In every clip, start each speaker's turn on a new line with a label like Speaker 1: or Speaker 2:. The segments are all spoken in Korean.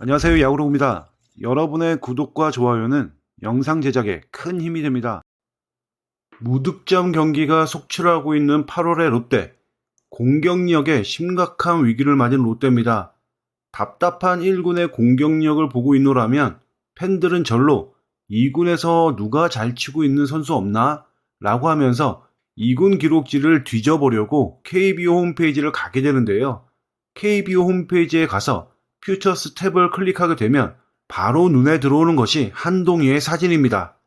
Speaker 1: 안녕하세요. 야구로입니다. 여러분의 구독과 좋아요는 영상 제작에 큰 힘이 됩니다. 무득점 경기가 속출하고 있는 8월의 롯데. 공격력에 심각한 위기를 맞은 롯데입니다. 답답한 1군의 공격력을 보고 있노라면 팬들은 절로 2군에서 누가 잘 치고 있는 선수 없나? 라고 하면서 2군 기록지를 뒤져보려고 KBO 홈페이지를 가게 되는데요. KBO 홈페이지에 가서 퓨처스 탭을 클릭하게 되면 바로 눈에 들어오는 것이 한동희의 사진입니다.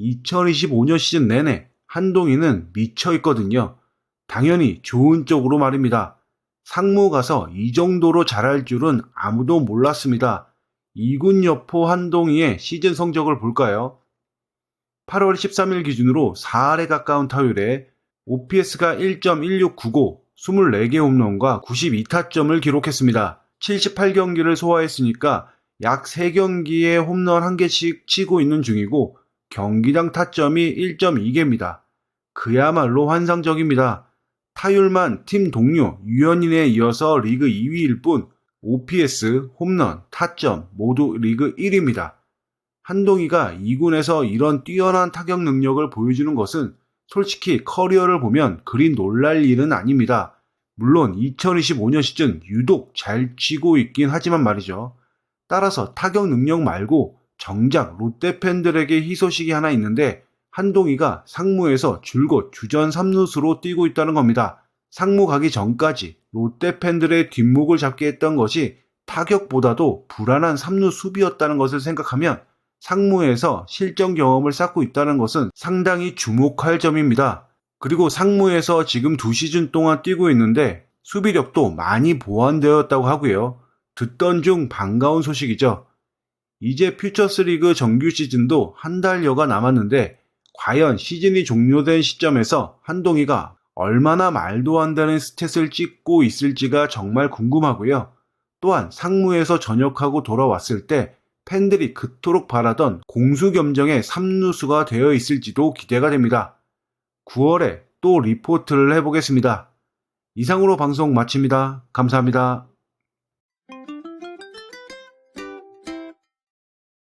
Speaker 1: 2025년 시즌 내내 한동희는 미쳐 있거든요. 당연히 좋은 쪽으로 말입니다. 상무 가서 이 정도로 잘할 줄은 아무도 몰랐습니다. 2군 여포 한동희의 시즌 성적을 볼까요? 8월 13일 기준으로 4할에 가까운 타율에 OPS가 1.1695, 24개 홈런과 92타점을 기록했습니다. 78경기를 소화했으니까 약 3경기에 홈런 1개씩 치고 있는 중이고 경기당 타점이 1.2개입니다. 그야말로 환상적입니다. 타율만 팀 동료 유현인에 이어서 리그 2위일 뿐 OPS, 홈런, 타점 모두 리그 1위입니다. 한동희가 2군에서 이런 뛰어난 타격 능력을 보여주는 것은 솔직히 커리어를 보면 그리 놀랄 일은 아닙니다. 물론 2025년 시즌 유독 잘 치고 있긴 하지만 말이죠. 따라서 타격 능력 말고 정작 롯데 팬들에게 희소식이 하나 있는데 한동희가 상무에서 줄곧 주전 3루수로 뛰고 있다는 겁니다. 상무 가기 전까지 롯데 팬들의 뒷목을 잡게 했던 것이 타격보다도 불안한 3루 수비였다는 것을 생각하면 상무에서 실전 경험을 쌓고 있다는 것은 상당히 주목할 점입니다. 그리고 상무에서 지금 두 시즌 동안 뛰고 있는데 수비력도 많이 보완되었다고 하고요. 듣던 중 반가운 소식이죠. 이제 퓨처스 리그 정규 시즌도 한 달여가 남았는데 과연 시즌이 종료된 시점에서 한동희가 얼마나 말도 안 되는 스탯을 찍고 있을지가 정말 궁금하고요. 또한 상무에서 전역하고 돌아왔을 때 팬들이 그토록 바라던 공수 겸정의 3루수가 되어 있을지도 기대가 됩니다. 9월에 또 리포트를 해보겠습니다. 이상으로 방송 마칩니다. 감사합니다.